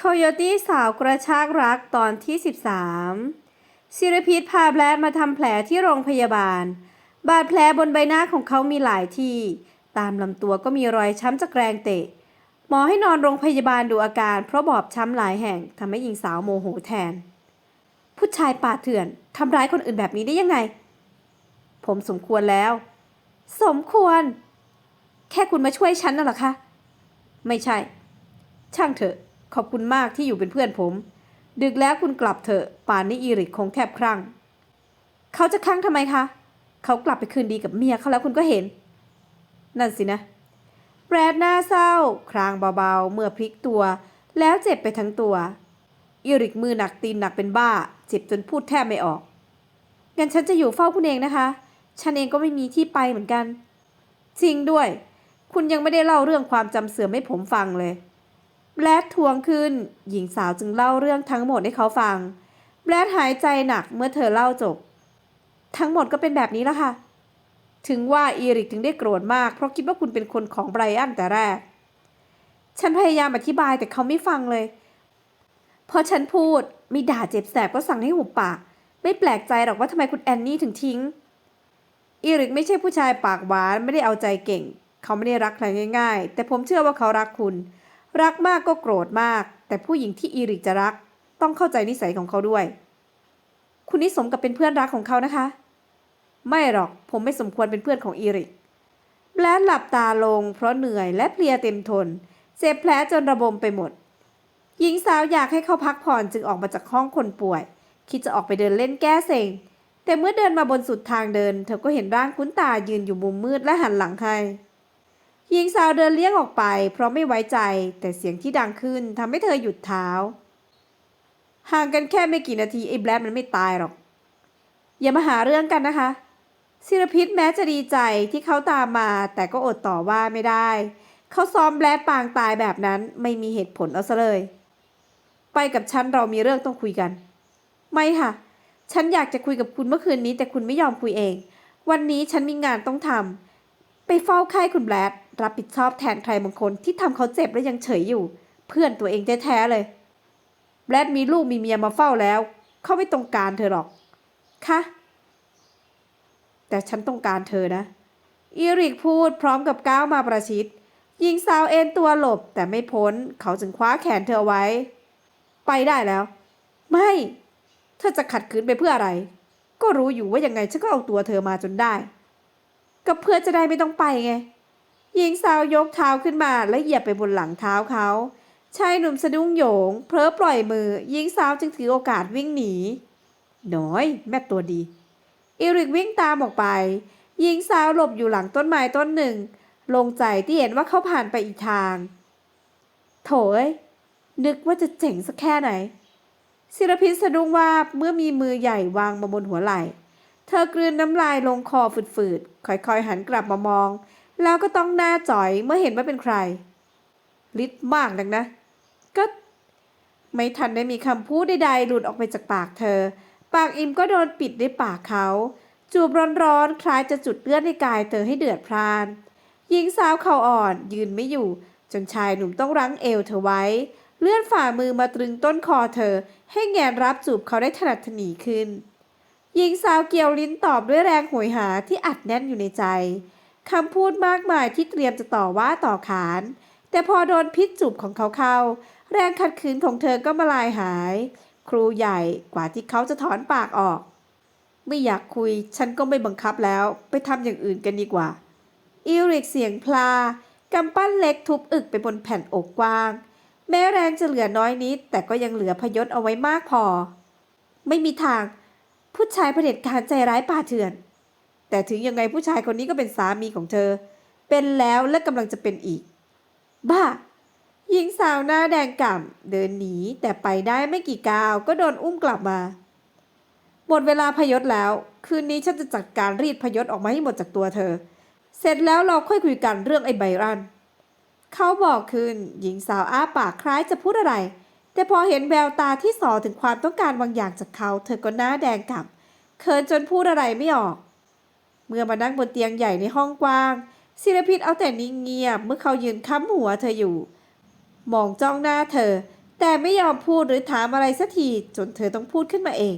โคโยตี้สาวกระชากรักตอนที่ 13ศิรพิษพาแบลดมาทำแผลที่โรงพยาบาล บาดแผลบนใบหน้าของเขามีหลายที่ ตามลำตัวก็มีรอยช้ำจากแรงเตะ หมอให้นอนโรงพยาบาลดูอาการ เพราะบอบช้ำหลายแห่งทำให้หญิงสาวโมโหแทน ผู้ชายป่าเถื่อนทำร้ายคนอื่นแบบนี้ได้ยังไง ผมสมควรแล้ว สมควร แค่คุณมาช่วยฉันน่ะหรอคะ ไม่ใช่ ช่างเถอะ ขอบคุณมากที่อยู่เป็นเพื่อนผม ดึกแล้วคุณกลับเถอะ ป่านนี้อีริกคงแทบครั่ง เขาจะคลั่งทำไมคะ เขากลับไปคืนดีกับเมียเขาแล้วคุณก็เห็น นั่นสินะ แบรดหน้าเศร้า ครางเบาๆ เมื่อพลิกตัว แล้วเจ็บไปทั้งตัว อีริกมือหนักตีนหนักเป็นบ้า เจ็บจนพูดแทบไม่ออก งั้นฉันจะอยู่เฝ้าคุณเองนะคะ ฉันเองก็ไม่มีที่ไปเหมือนกัน จริงด้วย คุณยังไม่ได้เล่าเรื่องความจำเสื่อมให้ผมฟังเลย แบลดทวงขึ้น หญิงสาวจึงเล่าเรื่องทั้งหมดให้เขาฟัง แบลดหายใจหนักเมื่อเธอเล่าจบ ทั้งหมดก็เป็นแบบนี้แล้วค่ะ ถึงว่าอีริกถึงได้โกรธมาก เพราะคิดว่าคุณเป็นคนของไบรอันแต่แรก ฉันพยายามอธิบายแต่เขาไม่ฟังเลย พอฉันพูดมีด่าเจ็บแสบก็สั่งให้หุบปาก ไม่แปลกใจหรอกว่าทำไมคุณแอนนี่ถึงทิ้ง อีริกไม่ใช่ผู้ชายปากหวานไม่ได้เอาใจเก่ง เขาไม่ได้รักใครง่าย ๆ แต่ผมเชื่อว่าเขารักคุณ รักมากก็โกรธมาก แต่ผู้หญิงที่อีริกจะรัก ต้องเข้าใจนิสัยของเขาด้วย คุณนี่สมกับเป็นเพื่อนรักของเขานะคะ ไม่หรอกผมไม่สมควรเป็นเพื่อนของอีริกแบลดหลับตาลง เพราะเหนื่อยและเพลียเต็มทนเจ็บแผลจนระบมไปหมด หญิงสาวอยากให้เขาพักผ่อนจึงออกมาจากห้องคนป่วย คิดจะออกไปเดินเล่นแก้เซ็งแต่เมื่อเดินมาบนสุดทางเดิน เธอก็เห็นร่างคุ้นตายืนอยู่มุมมืดและหันหลังให้ หญิงสาวเดินเลี่ยงออกไป เพราะไม่ไว้ใจแต่เสียงที่ดังขึ้นทำให้เธอหยุดเท้า ห่างกันแค่ไม่กี่นาทีไอ้แบลดมันไม่ตายหรอก อย่ามาหาเรื่องกันนะคะศิรพิษแม้จะดีใจที่เขาตามมา แต่ก็อดต่อว่าไม่ได้ เขาซ้อมแบลดปางตายแบบนั้นไม่มีเหตุผลเอาซะเลย ไปกับฉันเรามีเรื่องต้องคุยกัน ไม่ค่ะ ฉันอยากจะคุยกับคุณเมื่อคืนนี้ แต่คุณไม่ยอมคุยเอง วันนี้ฉันมีงานต้องทำไปเฝ้าไข้คุณแบลด รับผิดชอบแทนใครบางคนที่ทำเขาเจ็บและยังเฉยอยู่ เพื่อนตัวเองแท้ๆเลย แบลดมีลูกมีเมียมาเฝ้าแล้ว เขาไม่ต้องการเธอหรอก ค่ะ แต่ฉันต้องการเธอนะ อีริกพูดพร้อมกับก้าวมาประชิดหญิงสาวเอ็นตัวหลบแต่ไม่พ้น เขาจึงคว้าแขนเธอไว้ ไปได้แล้ว ไม่ เธอจะขัดขืนไปเพื่ออะไร ก็รู้อยู่ว่ายังไงฉันก็เอาตัวเธอมาจนได้ ก็เพื่อจะได้ไม่ต้องไปไง หญิงสาวยกเท้าขึ้นมาและเหยียบไปบนหลังเท้าเขาชายหนุ่มสะดุ้งโยง เพลอปล่อยมือหญิงสาวจึงถือโอกาสวิ่งหนี น้อย แม่ตัวดีอีริกวิ่งตามออกไปหญิงสาวหลบอยู่หลังต้นไม้ต้นหนึ่ง ลงใจที่เห็นว่าเขาผ่านไปอีกทาง โถยนึกว่าจะเจ๋งสักแค่ไหน ศิรพิษสะดุ้งว่าบเมื่อมีมือใหญ่วางมาบนหัวไหล่ เธอกลืนน้ำลายลงคอฝืดๆค่อยๆหันกลับมามอง แล้วก็ต้องหน้าจ่อยเมื่อเห็นว่าเป็นใครฤทธิ์มากนักนะ ก็ไม่ทันได้มีคำพูดใดๆหลุดออกไปจากปากเธอ ปากอิมก็โดนปิดด้วยปากเขา จูบร้อนๆ คล้ายจะจุดเลือดในกายเธอให้เดือดพล่าน หญิงสาวเข่าอ่อนยืนไม่อยู่ จนชายหนุ่มต้องรั้งเอวเธอไว้ เลื่อนฝ่ามือมาตรึงต้นคอเธอ ให้แงนรับจูบเขาได้ถนัดถนีขึ้น หญิงสาวเกี่ยวลิ้นตอบด้วยแรงโหยหาที่อัดแน่นอยู่ในใจ คำพูดมากมายที่เตรียมจะต่อว่าต่อขาน แต่พอโดนพิษจูบของเขาเข้า แรงขัดขืนของเธอก็มาลายหาย ครูใหญ่กว่าที่เขาจะถอนปากออก ไม่อยากคุยฉันก็ไม่บังคับแล้ว ไปทำอย่างอื่นกันดีกว่า อิริกเสียงพลากำปั้นเล็กทุบอึกไปบนแผ่นอกกว้าง แม้แรงจะเหลือน้อยนิด แต่ก็ยังเหลือพยศเอาไว้มากพอ ไม่มีทาง ผู้ชายเผด็จการใจร้ายป่าเถื่อน แต่ถึงยังไงผู้ชายคนนี้ก็เป็นสามีของเธอ เป็นแล้วและกำลังจะเป็นอีก บ้า หญิงสาวหน้าแดงก่ำเดินหนีแต่ไปได้ไม่กี่ก้าวก็โดนอุ้มกลับมา หมดเวลาพยศแล้ว คืนนี้ฉันจะจัดการรีดพยศออกมาให้หมดจากตัวเธอ เสร็จแล้วเราค่อยคุยกันเรื่องไอ้ไบรันเขาบอกขึ้นหญิงสาวอ้าปากคล้ายจะพูดอะไร แต่พอเห็นแววตาที่ส่อถึงความต้องการบางอย่างจากเขา เธอก็หน้าแดงกลับเขินจนพูดอะไรไม่ออก เมื่อมานั่งบนเตียงใหญ่ในห้องกว้างศิลพิษเอาแต่นิ่งเงียบเมื่อเขายืนค้ำหัวเธออยู่ มองจ้องหน้าเธอ แต่ไม่ยอมพูดหรือถามอะไรสักทีจนเธอต้องพูดขึ้นมาเอง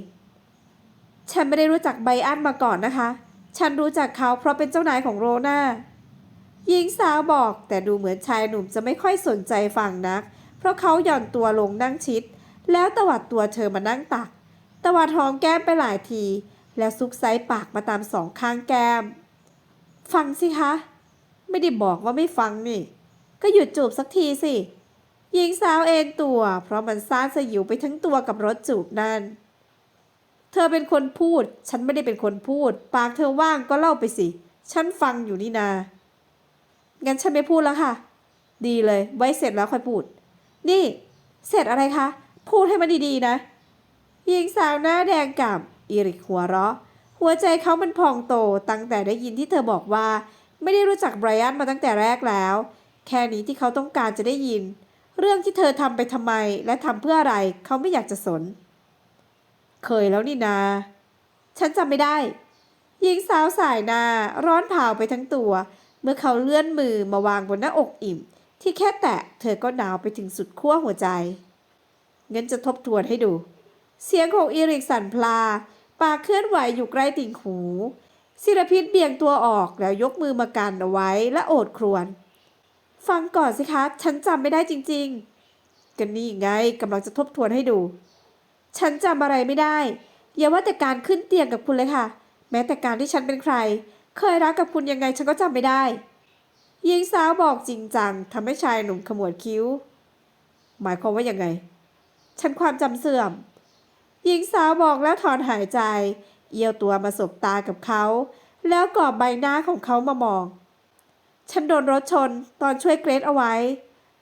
ฉันไม่ได้รู้จักไบอันมาก่อนนะคะ ฉันรู้จักเขาเพราะเป็นเจ้านายของโรนาหญิงสาวบอกแต่ดูเหมือนชายหนุ่มจะไม่ค่อยสนใจฟังนัก เพราะเขาหย่อนตัวลงนั่งชิด แล้วตวัดตัวเธอมานั่งตัก ตวัดหอมแก้มไปหลายที แล้วซุกไซปากมาตามสองข้างแก้ม ฟังสิคะ ไม่ได้บอกว่าไม่ฟังนี่ ก็หยุดจูบสักทีสิหญิงสาวเอนตัว เพราะมันซ่านสยิวไปทั้งตัวกับรถจูบนั่น เธอเป็นคนพูด ฉันไม่ได้เป็นคนพูด ปากเธอว่างก็เล่าไปสิ ฉันฟังอยู่นี่นา งั้นฉันไม่พูดแล้วค่ะ ดีเลย ไว้เสร็จแล้วค่อยพูด นี่ เสร็จอะไรคะ พูดให้มันดีๆนะ หญิงสาวหน้าแดงกับ อีริกหัวเราะ หัวใจเขามันพองโตตั้งแต่ได้ยินที่เธอบอกว่า ไม่ได้รู้จักไบรอันมาตั้งแต่แรกแล้ว แค่นี้ที่เขาต้องการจะได้ยิน เรื่องที่เธอทำไปทำไมและทำเพื่ออะไรเขาไม่อยากจะสน เคยแล้วนี่นา ฉันจำไม่ได้ หญิงสาวสายนาร้อนเผาไปทั้งตัว เมื่อเขาเลื่อนมือมาวางบนหน้าอกอิ่ม ที่แค่แตะเธอก็หนาวไปถึงสุดขั้วหัวใจงั้นจะทบทวนให้ดู เสียงของอีริกสันพลา ปากเคลื่อนไหวอยู่ใกล้ติ่งหูศิรพิษเบี่ยงตัวออกแล้วยกมือมากันเอาไว้และโอดครวญฟังก่อนสิคะ ฉันจำไม่ได้จริงๆ กันนี่ไงกำลังจะทบทวนให้ดู ฉันจำอะไรไม่ได้ อย่าว่าแต่การขึ้นเตียงกับคุณเลยค่ะ แม้แต่การที่ฉันเป็นใคร เคยรักกับคุณยังไงฉันก็จำไม่ได้หญิงสาวบอกจริงจังทำให้ชายหนุ่มขมวดคิ้ว หมายความว่ายังไง ฉันความจำเสื่อม หญิงสาวบอกแล้วถอนหายใจ เอียวตัวมาสบตากับเขา แล้วกอบใบหน้าของเขามามอง ฉันโดนรถชนตอนช่วยเกรซเอาไว้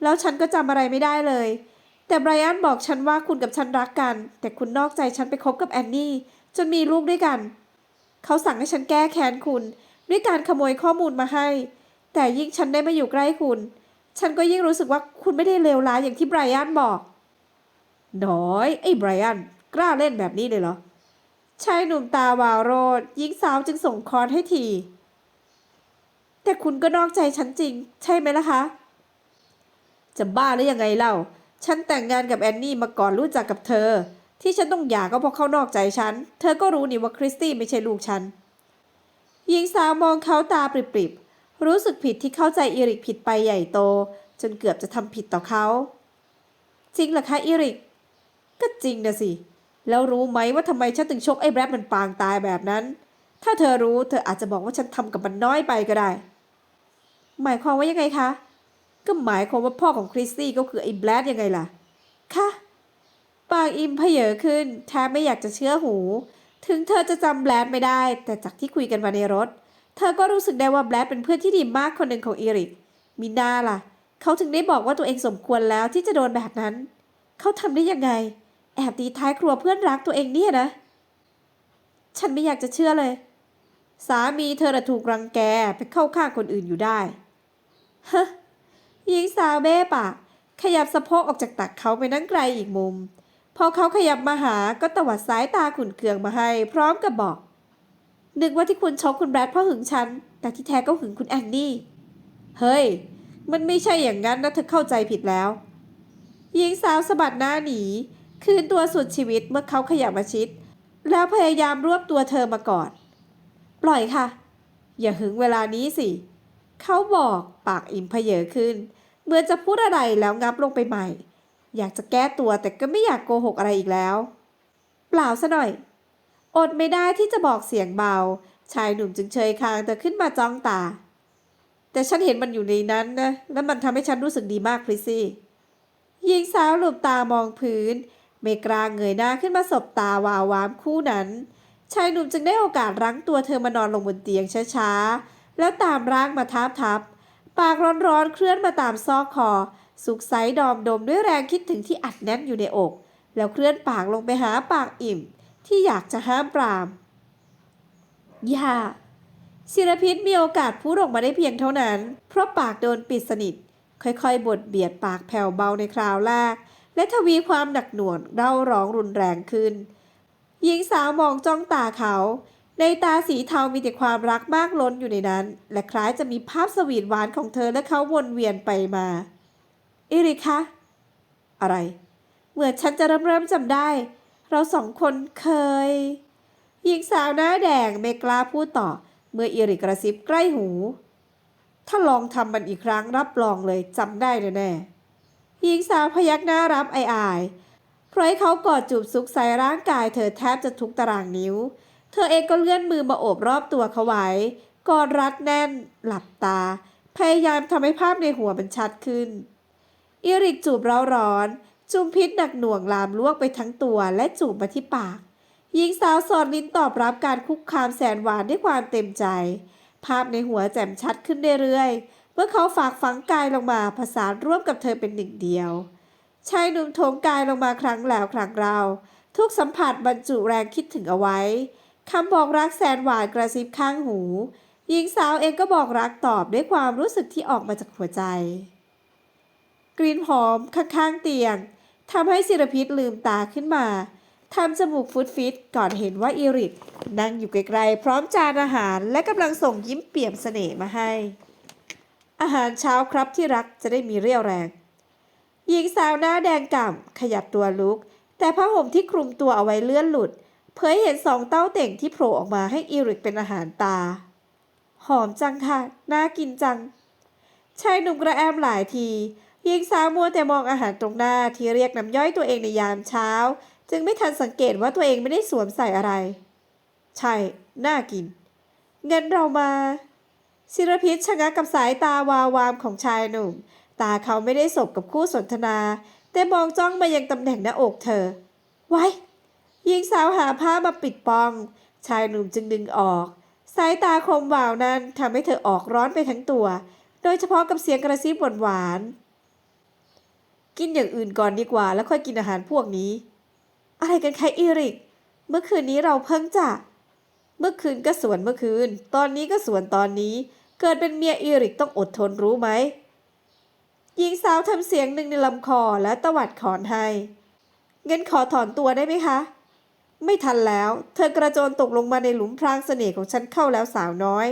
แล้วฉันก็จำอะไรไม่ได้เลย แต่ไบรอันบอกฉันว่าคุณกับฉันรักกัน แต่คุณนอกใจฉันไปคบกับแอนนี่ จนมีลูกด้วยกัน เขาสั่งให้ฉันแก้แค้นคุณ ด้วยการขโมยข้อมูลมาให้ แต่ยิ่งฉันได้มาอยู่ใกล้คุณ ฉันก็ยิ่งรู้สึกว่าคุณไม่ได้เลวร้ายอย่างที่ไบรอันบอก น้อยไอ้ไบรอัน กล้าเล่นแบบนี้เลยเหรอชายหนุ่มตาวาวโรดหญิงสาวจึงส่งคอนให้ที แต่คุณก็นอกใจฉันจริง ใช่ไหมล่ะคะ จะบ้าหรือยังไงเล่า ฉันแต่งงานกับแอนนี่มาก่อนรู้จักกับเธอ ที่ฉันต้องหย่าก็เพราะเขานอกใจฉัน เธอก็รู้นี่ว่าคริสตี้ไม่ใช่ลูกฉัน หญิงสาวมองเขาตาปริบๆ รู้สึกผิดที่เข้าใจอีริกผิดไปใหญ่โต จนเกือบจะทำผิดต่อเขา จริงเหรอคะอีริก ก็จริงนะสิ แล้วรู้ไหมว่าทำไมฉันถึงชกไอ้แบรดมันปางตายแบบนั้น ถ้าเธอรู้เธออาจจะบอกว่าฉันทำกับมันน้อยไปก็ได้ หมายความว่ายังไงคะ ก็หมายความว่าพ่อของคริสตี้ก็คือไอ้แบรดยังไงล่ะ คะปากอิมเพเยอขึ้นแทบไม่อยากจะเชื่อหู ถึงเธอจะจำแบรดไม่ได้ แต่จากที่คุยกันมาในรถ เธอก็รู้สึกได้ว่าแบรดเป็นเพื่อนที่ดีมากคนหนึ่งของอีริกมีนาล่ะ เขาถึงได้บอกว่าตัวเองสมควรแล้วที่จะโดนแบบนั้น เขาทำได้ยังไง แอบตีท้ายครัวเพื่อนรักตัวเองเนี่ยนะ ฉันไม่อยากจะเชื่อเลย สามีเธอถูกรังแกไปเข้าข้างคนอื่นอยู่ได้ฮะหญิงสาวเบ้ปากขยับสะโพกออกจากตักเขาไปนั่งไกลอีกมุม พอเขาขยับมาหาก็ตวัดสายตาขุนเคืองมาให้ พร้อมกับบอก นึกว่าที่คุณชกคุณแบรดเพราะหึงฉัน แต่ที่แท้ก็หึงคุณแอนนี่ เฮ้ย มันไม่ใช่อย่างนั้นนะเธอเข้าใจผิดแล้ว หญิงสาวสะบัดหน้าหนี คืนตัวสุดชีวิตเมื่อเขาขยับมาชิด แล้วพยายามรวบตัวเธอมาก่อนปล่อยค่ะ อย่าหึงเวลานี้สิ เขาบอกปากอิ่มเพเยอขึ้น เหมือนจะพูดอะไรแล้วงับลงไปใหม่ อยากจะแก้ตัวแต่ก็ไม่อยากโกหกอะไรอีกแล้ว เปล่าซะหน่อย อดไม่ได้ที่จะบอกเสียงเบา ชายหนุ่มจึงเชยคางเธอขึ้นมาจ้องตา แต่ฉันเห็นมันอยู่ในนั้นนะ และมันทำให้ฉันรู้สึกดีมากคริสซี่หญิงสาวหลบตามองพื้น ไม่กล้าเงยหน้าขึ้นมาสบตาวาววามคู่นั้น ชายหนุ่มจึงได้โอกาสรั้งตัวเธอมานอนลงบนเตียงช้าๆ แล้วตามร่างมาทับทับ ปากร้อนๆเคลื่อนมาตามซอกคอ สุกไซดอมดมด้วยแรงคิดถึงที่อัดแน่นอยู่ในอก แล้วเคลื่อนปากลงไปหาปากอิ่ม ที่อยากจะห้ามปราม อย่าศิรพิษมีโอกาสพูดออกมาได้เพียงเท่านั้น เพราะปากโดนปิดสนิท ค่อยๆบดเบียดปากแผ่วเบาในคราวแรก และทวีความหนักหน่วงเร่าร้องรุนแรงขึ้น หญิงสาวมองจ้องตาเขา ในตาสีเทามีแต่ความรักมากล้นอยู่ในนั้น และคล้ายจะมีภาพสวีทหวานของเธอและเขาวนเวียนไปมา อิริกคะอะไร เหมือนฉันจะเริ่มเริ่มจำได้ เราสองคนเคย หญิงสาวหน้าแดงไม่กล้าพูดต่อ เมื่ออิริกกระซิบใกล้หู ถ้าลองทำมันอีกครั้งรับรองเลยจำได้แน่ๆ หญิงสาวพยักหน้ารับไออายเพราะให้เขากอดจูบซุกใส่ร่างกายเธอแทบจะทุกตารางนิ้ว เธอเองก็เลื่อนมือมาโอบรอบตัวเขาไว้กอดรัดแน่น หลับตา พยายามทำให้ภาพในหัวมันชัดขึ้น อิริกจูบเร้าร้อน จุมพิษหนักหน่วงลามลวกไปทั้งตัวและจูบมาที่ปาก หญิงสาวสอดลิ้นตอบรับการคุกคามแสนหวานด้วยความเต็มใจ ภาพในหัวแจ่มชัดขึ้นเรื่อยๆ มื่อเขาฝากฝังกายลงมาผสานร่วมกับเธอเป็นหนึ่งเดียวชายหนุ่มโถมกายลงมาครั้งแล้วครั้งเรา ทุกสัมผัสบรรจุแรงคิดถึงเอาไว้คำบอกรักแสนหวานกระซิบข้างหูหญิงสาวเองก็บอกรักตอบด้วยความรู้สึกที่ออกมาจากหัวใจกลิ่นหอมข้างๆเตียงทำให้ศิรพิษลืมตาขึ้นมาทำจมูกฟุดฟิตก่อนเห็นว่าอิริกนั่งอยู่ไกลๆพร้อมจานอาหารและกำลังส่งยิ้มเปี่ยมเสน่ห์มาให้ อาหารเช้าครับที่รักจะได้มีเรี่ยวแรง หญิงสาวหน้าแดงก่ำขยับตัวลุก แต่ผ้าห่มที่คลุมตัวเอาไว้เลื่อนหลุด เผยเห็นสองเต้าเต่งที่โผล่ออกมาให้อิริกเป็นอาหารตา หอมจังค่ะ น่ากินจัง ชายหนุ่มกระแอมหลายทีหญิงสาวมัวแต่มองอาหารตรงหน้าที่เรียกน้ำย่อยตัวเองในยามเช้า จึงไม่ทันสังเกตว่าตัวเองไม่ได้สวมใส่อะไร ใช่ น่ากิน เงินเรามา ศิรพิษชะงักกับสายตาวาวามของชายหนุ่ม ตาเขาไม่ได้สบกับคู่สนทนา แต่มองจ้องมายังตำแหน่งหน้าอกเธอ ไว้หญิงสาวหาผ้ามาปิดปอง ชายหนุ่มจึงดึงออก สายตาคมวาวนั้นทำให้เธอออกร้อนไปทั้งตัว โดยเฉพาะกับเสียงกระซิบหวานๆกินอย่างอื่นก่อนดีกว่า แล้วค่อยกินอาหารพวกนี้ อะไรกันคะอีริก เมื่อคืนนี้เราเพิ่งจะ เมื่อคืนก็สวนเมื่อคืน ตอนนี้ก็สวนตอนนี้ เกิดเป็นเมียอีริกต้องอดทนรู้ไหมหญิงสาวทำเสียงหนึ่งในลำคอและตวัดขอนให้เงินขอถอนตัวได้ไหมคะ ไม่ทันแล้ว เธอกระโจนตกลงมาในหลุมพรางเสน่ห์ของฉันเข้าแล้วสาวน้อย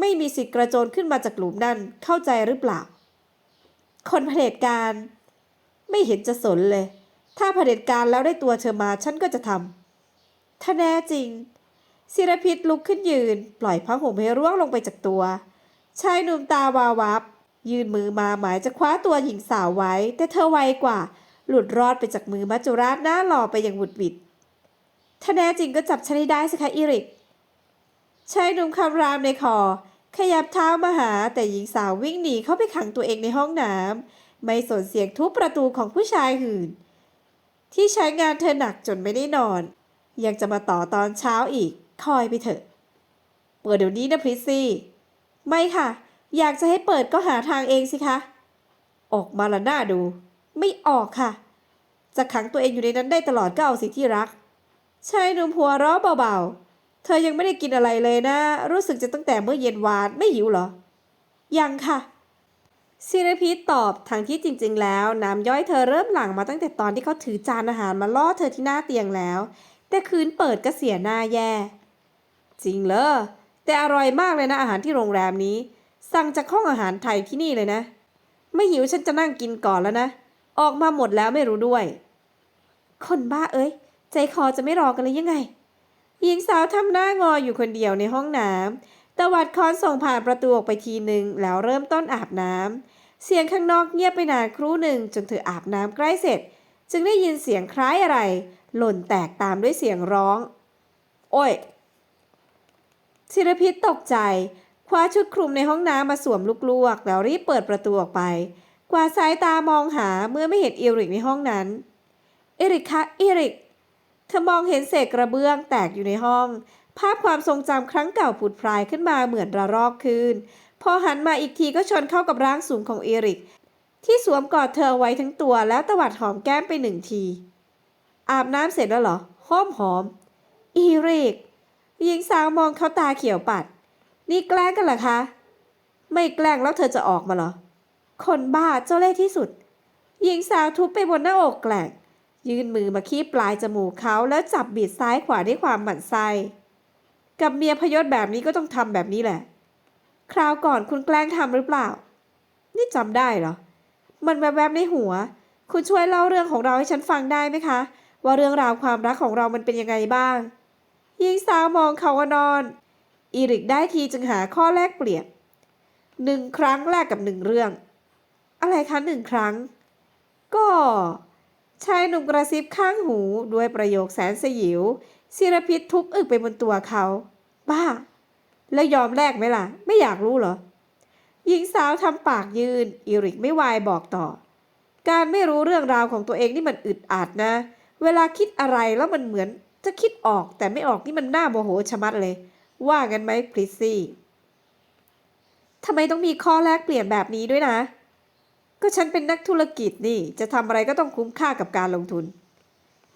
ไม่มีสิทธิ์กระโจนขึ้นมาจากหลุมนั่นเข้าใจหรือเปล่า คนเผด็จการ ไม่เห็นจะสนเลย ถ้าเผด็จการแล้วได้ตัวเธอมาฉันก็จะทำถ้าแน่จริง ศิรพิษลุกขึ้นยืน ปล่อยผ้าห่มให้ร่วงลงไปจากตัว ชายหนุ่มตาวาววับ ยืนมือมาหมายจะคว้าตัวหญิงสาวไว้ แต่เธอไวกว่า หลุดรอดไปจากมือมัจจุราชหน้าหล่อไปอย่างหวุดหวิดถ้าแน่จริงก็จับฉันให้ได้สิคะอิริกชายหนุ่มคำรามในคอ ขยับเท้ามาหาแต่หญิงสาววิ่งหนีเข้าไปขังตัวเองในห้องน้ำไม่สนเสียงทุบประตูของผู้ชายหื่น ที่ใช้งานเธอหนักจนไม่ได้นอน ยังจะมาต่อตอนเช้าอีก คอยไปเถอะ เปิดเดี๋ยวนี้นะพริซซี่ ไม่ค่ะ อยากจะให้เปิดก็หาทางเองสิคะ ออกมาละหน้าดู ไม่ออกค่ะ จะขังตัวเองอยู่ในนั้นได้ตลอดก็เอาสิที่รัก ชายหนุ่มหัวเราะเบาๆ เธอยังไม่ได้กินอะไรเลยนะ รู้สึกจะตั้งแต่เมื่อเย็นวานไม่หิวเหรอ ยังค่ะซิรพีตอบทางที่จริง ๆ แล้ว น้ำย่อยเธอเริ่มหลั่งมาตั้งแต่ตอนที่เขาถือจานอาหารมาล่อเธอที่หน้าเตียงแล้ว แต่คืนเปิดก็เสียหน้าแย่ จริงเหรอแต่อร่อยมากเลยนะอาหารที่โรงแรมนี้ สั่งจากห้องอาหารไทยที่นี่เลยนะ ไม่หิวฉันจะนั่งกินก่อนแล้วนะ ออกมาหมดแล้วไม่รู้ด้วย คนบ้าเอ้ย ใจคอจะไม่รอกันเลยยังไง หญิงสาวทำหน้างออยู่คนเดียวในห้องน้ำตวัดคอนส่งผ่านประตูออกไปทีหนึ่งแล้วเริ่มต้นอาบน้ำเสียงข้างนอกเงียบไปนานครู่หนึ่งจนเธออาบน้ำใกล้เสร็จ จึงได้ยินเสียงคล้ายอะไร หล่นแตกตามด้วยเสียงร้อง โอ้ย ศิรพิษตกใจ คว้าชุดคลุมในห้องน้ำมาสวมลูกลวกแล้วรีบเปิดประตูออกไป กวาสายตามองหาเมื่อไม่เห็นเอริกในห้องนั้น เอริกคะเอริกเธอมองเห็นเศษกระเบื้องแตกอยู่ในห้อง ภาพความทรงจำครั้งเก่าผุดพรายขึ้นมาเหมือนระลอกคืน พอหันมาอีกทีก็ชนเข้ากับร่างสูงของเอริก ที่สวมกอดเธอไว้ทั้งตัวแล้วตวัดหอมแก้มไปหนึ่งที อาบน้ำเสร็จแล้วเหรอหอมหอมเอริก หญิงสาวมองเขาตาเขียวปัด นี่แกล้งกันเหรอคะ ไม่แกล้งแล้วเธอจะออกมาเหรอ คนบ้าเจ้าเล่ห์ที่สุด หญิงสาวทุบไปบนหน้าอกแกล้งยื่นมือมาคีบปลายจมูกเขาแล้วจับบีดซ้ายขวาด้วยความหมั่นไส้กับเมียพยศแบบนี้ก็ต้องทำแบบนี้แหละ คราวก่อนคุณแกล้งทำหรือเปล่า นี่จำได้เหรอ มันแวบๆในหัว คุณช่วยเล่าเรื่องของเราให้ฉันฟังได้ไหมคะ ว่าเรื่องราวความรักของเรามันเป็นยังไงบ้าง หญิงสาวมองเขาว่านอน อีริกได้ทีจึงหาข้อแลกเปลี่ยนหนึ่งครั้งแลกกับหนึ่งเรื่อง อะไรคะหนึ่งครั้ง ก็ชายหนุ่มกระซิบข้างหูด้วยประโยคแสนสยิวศิรพิษทุบอึกไปบนตัวเขา บ้า แล้วยอมแลกไหมล่ะ ไม่อยากรู้เหรอ หญิงสาวทำปากยืนอีริกไม่วายบอกต่อ การไม่รู้เรื่องราวของตัวเองนี่มันอึดอัดนะ เวลาคิดอะไรแล้วมันเหมือน จะคิดออกแต่ไม่ออกนี่มันน่าโมโหชะมัดเลย ว่ากันไหมคริสซี่ทำไมต้องมีข้อแลกเปลี่ยนแบบนี้ด้วยนะ ก็ฉันเป็นนักธุรกิจนี่ จะทำอะไรก็ต้องคุ้มค่ากับการลงทุน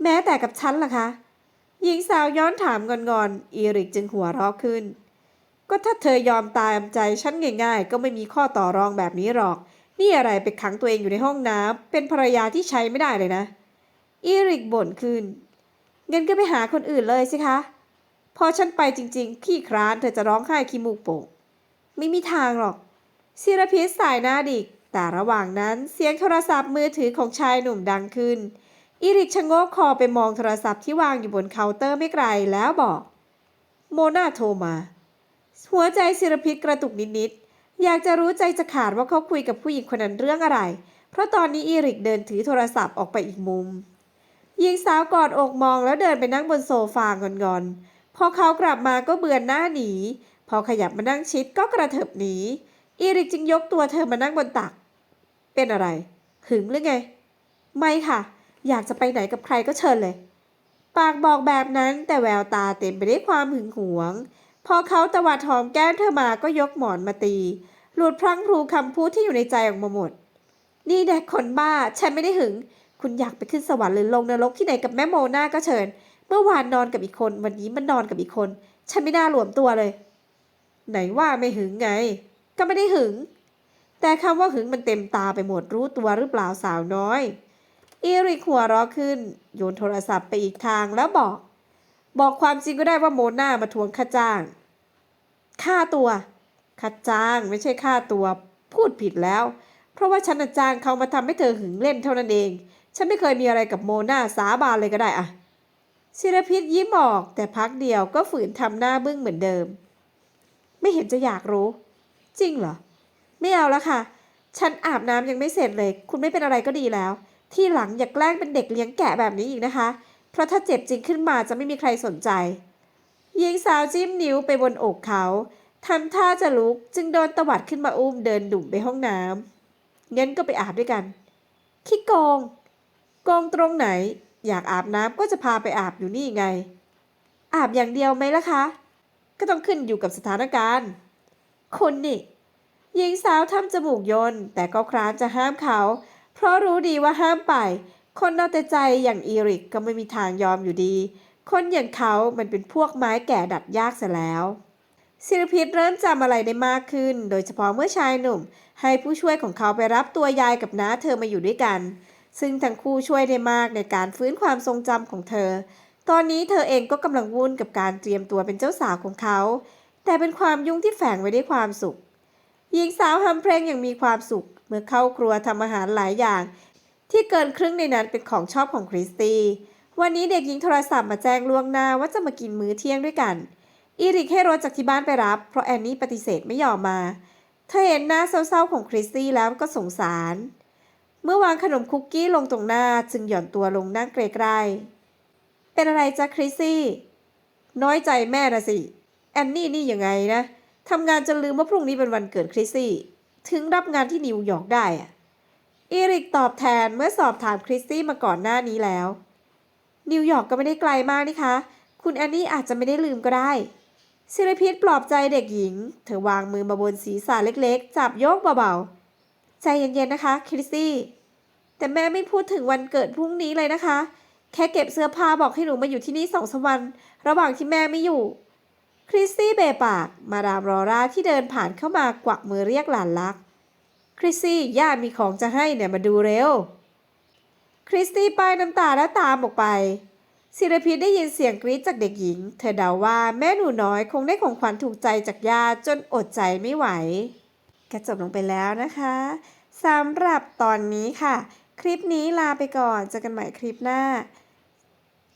แม้แต่กับฉันล่ะคะ หญิงสาวย้อนถามงอนๆอีริกจึงหัวเราะขึ้น ก็ถ้าเธอยอมตามใจฉันง่าย ๆ ก็ไม่มีข้อต่อรองแบบนี้หรอก นี่อะไรไปขังตัวเองอยู่ในห้องน้ำเป็นภรรยาที่ใช้ไม่ได้เลยนะ อีริกบ่นขึ้น งินก็ไปหาคนอื่นเลยสิคะ พอฉันไปจริงๆ ขี้คร้านเธอจะร้องไห้ขี้มูกโป่งไม่มีทางหรอกศิรพิษสายหน้าดิก แต่ระหว่างนั้นเสียงโทรศัพท์มือถือของชายหนุ่มดังขึ้นอีริกชะโงกคอไปมองโทรศัพท์ที่วางอยู่บนเคาน์เตอร์ไม่ไกลแล้วบอก โมนาโทรมา หัวใจศิรพิษกระตุกนิดๆ อยากจะรู้ใจจะขาดว่าเขาคุยกับผู้หญิงคนนั้นเรื่องอะไร เพราะตอนนี้อีริกเดินถือโทรศัพท์ออกไปอีกมุม หญิงสาวกอดอกมองแล้วเดินไปนั่งบนโซฟางอนๆ พอเขากลับมาก็เบือนหน้าหนี พอขยับมานั่งชิดก็กระเถิบหนี อีริกจึงยกตัวเธอมานั่งบนตัก เป็นอะไร หึงหรือไง ไม่ค่ะ อยากจะไปไหนกับใครก็เชิญเลย ปากบอกแบบนั้นแต่แววตาเต็มไปด้วยความหึงหวง พอเขาตวัดหอมแก้มเธอมาก็ยกหมอนมาตี หลุดพลั้งพลูคำพูดที่อยู่ในใจออกมาหมด นี่แดกคนบ้า ฉันไม่ได้หึง คุณอยากไปขึ้นสวรรค์หรือลงนรกที่ไหนกับแม่โมนาก็เชิญ เมื่อวานนอนกับอีกคน วันนี้มันนอนกับอีกคน ฉันไม่น่าหลวมตัวเลย ไหนว่าไม่หึงไง ก็ไม่ได้หึง แต่คำว่าหึงมันเต็มตาไปหมดรู้ตัวหรือเปล่าสาวน้อยอีริกหัวราะขึ้น โยนโทรศัพท์ไปอีกทางแล้วบอก บอกความจริงก็ได้ว่าโมนามาทวงค่าจ้าง ค่าตัวค่าจ้างไม่ใช่ค่าตัว พูดผิดแล้ว เพราะว่าฉันน่ะจ้างเขามาทำให้เธอหึงเล่นเท่านั้นเอง ฉันไม่เคยมีอะไรกับโมนาสาบานเลยก็ได้อะศิรพิษยิ้มออกแต่พักเดียวก็ฝืนทำหน้าบึ้งเหมือนเดิม ไม่เห็นจะอยากรู้ จริงเหรอ ไม่เอาแล้วค่ะ ฉันอาบน้ำยังไม่เสร็จเลย คุณไม่เป็นอะไรก็ดีแล้ว ที่หลังอย่าแกล้งเป็นเด็กเลี้ยงแกะแบบนี้อีกนะคะ เพราะถ้าเจ็บจริงขึ้นมาจะไม่มีใครสนใจหญิงสาวจิ้มนิ้วไปบนอกเขาทำท่าจะลุกจึงโดนตวัดขึ้นมาอุ้มเดินดุ่มไปห้องน้ำงั้นก็ไปอาบด้วยกันขี้โกง โกงตรงไหน อยากอาบน้ำก็จะพาไปอาบอยู่นี่ไง อาบอย่างเดียวไหมล่ะคะ ก็ต้องขึ้นอยู่กับสถานการณ์ คนนี่หญิงสาวทำจมูกยนแต่ก็คร้านจะห้ามเขา เพราะรู้ดีว่าห้ามไป คนเอาแต่ใจอย่างอีริกก็ไม่มีทางยอมอยู่ดี คนอย่างเขามันเป็นพวกไม้แก่ดัดยากเสียแล้วศิรพิษเริ่มจำอะไรได้มากขึ้น โดยเฉพาะเมื่อชายหนุ่ม ให้ผู้ช่วยของเขาไปรับตัวยายกับน้าเธอมาอยู่ด้วยกัน ซึ่งทั้งคู่ช่วยได้มากในการฟื้นความทรงจำของเธอ ตอนนี้เธอเองก็กำลังวุ่นกับการเตรียมตัวเป็นเจ้าสาวของเขา แต่เป็นความยุ่งที่แฝงไว้ด้วยความสุข หญิงสาวทำเพลงอย่างมีความสุข เมื่อเข้าครัวทำอาหารหลายอย่าง ที่เกินครึ่งในนั้นเป็นของชอบของคริสตีวันนี้เด็กหญิงโทรศัพท์มาแจ้งล่วงหน้าว่าจะมากินมื้อเที่ยงด้วยกันอีริกให้รถจากที่บ้านไปรับ เพราะแอนนี่ปฏิเสธไม่ยอมมา เธอเห็นหน้าเศร้าๆของคริสตี้แล้วก็สงสาร เมื่อวางขนมคุกกี้ลงตรงหน้าจึงหย่อนตัวลงนั่งใกล้ๆเป็นอะไรจ๊ะคริสซี่ น้อยใจแม่นะสิ แอนนี่นี่ยังไงนะทำงานจนลืมว่าพรุ่งนี้เป็นวันเกิดคริสซี่ ถึงรับงานที่นิวยอร์กได้อะอีริกตอบแทนเมื่อสอบถามคริสตี้มาก่อนหน้านี้แล้ว นิวยอร์กก็ไม่ได้ไกลมากนี่คะ คุณแอนนี่อาจจะไม่ได้ลืมก็ได้ศิริพิษปลอบใจเด็กหญิง เธอวางมือมาบนศีรษะเล็กๆ จับโยกเบาๆ ใจเย็นๆนะคะ คริสซี่ แต่แม่ไม่พูดถึงวันเกิดพรุ่งนี้เลยนะคะ แค่เก็บเสื้อผ้าบอกให้หนูมาอยู่ที่นี่สองสวัน ระหว่างที่แม่ไม่อยู่ คริสซี่เบะปาก มาดามรอร่าที่เดินผ่านเข้ามากวักมือเรียกหลานรัก คริสซี่ย่ามีของจะให้เนี่ยมาดูเร็ว คริสตี้ป้ายน้ำตาแล้วตามออกไปศิรพิษได้ยินเสียงกรี๊ดจากเด็กหญิง เธอเดาว่าแม่หนูน้อยคงได้ของขวัญถูกใจจากยาจนอดใจไม่ไหว ก็จบลงไปแล้วนะคะสำหรับตอนนี้ค่ะ คลิปนี้ลาไปก่อนเจอกันใหม่คลิปหน้า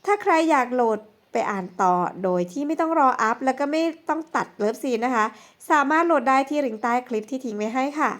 ถ้าใครอยากโหลดไปอ่านต่อโดยที่ไม่ต้องรออัพ แล้วก็ไม่ต้องตัดเลิฟซีนนะคะ สามารถโหลดได้ที่ลิงก์ใต้คลิปที่ทิ้งไว้ให้ค่ะ